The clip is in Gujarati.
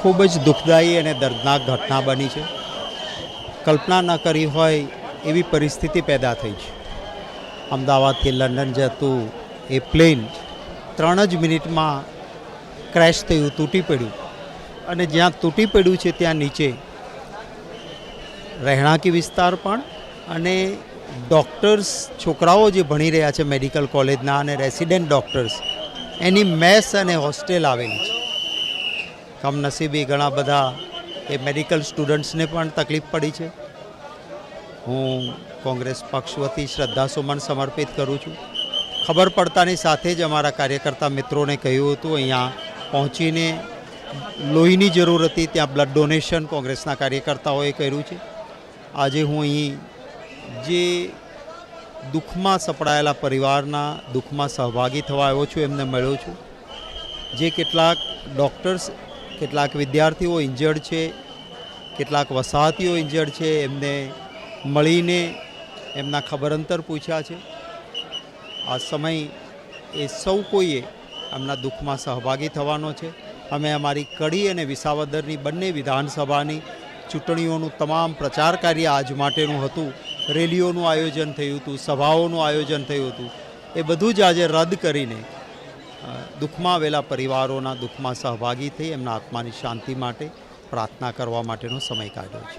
ખૂબ જ દુઃખદાયી અને દર્દનાક ઘટના બની છે. કલ્પના ન કરી હોય એવી પરિસ્થિતિ પેદા થઈ છે. અમદાવાદથી લંડન જતું એ પ્લેન ત્રણ જ મિનિટમાં ક્રેશ થયું, તૂટી પડ્યું. અને જ્યાં તૂટી પડ્યું છે ત્યાં નીચે રહેણાંકી વિસ્તાર પણ અને ડૉક્ટર્સ છોકરાઓ જે ભણી રહ્યા છે મેડિકલ કોલેજના અને રેસિડેન્ટ ડૉક્ટર્સ, એની મેસ અને હોસ્ટેલ આવેલી છે. કમનસીબી ઘણા બધા એ મેડિકલ સ્ટુડન્ટ્સને પણ તકલીફ પડી છે. હું કોંગ્રેસ પક્ષ વતી શ્રદ્ધાસુમન સમર્પિત કરું છું. ખબર પડતાની સાથે જ અમારા કાર્યકર્તા મિત્રોને કહ્યું હતું, અહીંયા પહોંચીને લોહીની જરૂર હતી, ત્યાં બ્લડ ડોનેશન કોંગ્રેસના કાર્યકર્તાઓએ કર્યું છે. આજે હું અહીં જે દુઃખમાં સપડાયેલા પરિવારના દુઃખમાં સહભાગી થવા આવ્યો છું, એમને મળ્યો છું. જે કેટલાક ડૉક્ટર્સ કેટલાક વિદ્યાર્થીઓ ઇન્જર્ડ છે, કેટલાક વસાહતીઓ ઇન્જર્ડ છે, એમને મળીને એમના ખબર અંતર પૂછ્યા છે. આ સમય એ સૌ કોઈએ એમના દુઃખમાં સહભાગી થવાનો છે. અમે અમારી કડી અને વિસાવદરની બંને વિધાનસભાની ચૂંટણીઓનું તમામ પ્રચાર કાર્ય આજ માટેનું હતું. રેલીઓનું આયોજન થયું હતું, સભાઓનું આયોજન થયું હતું. એ બધું જ આજે રદ કરીને દુઃખમાં આવેલા પરિવારોના દુઃખમાં સહભાગી થઈ એમના આત્માની શાંતિ માટે પ્રાર્થના કરવા માટેનો સમય કાઢ્યો છે.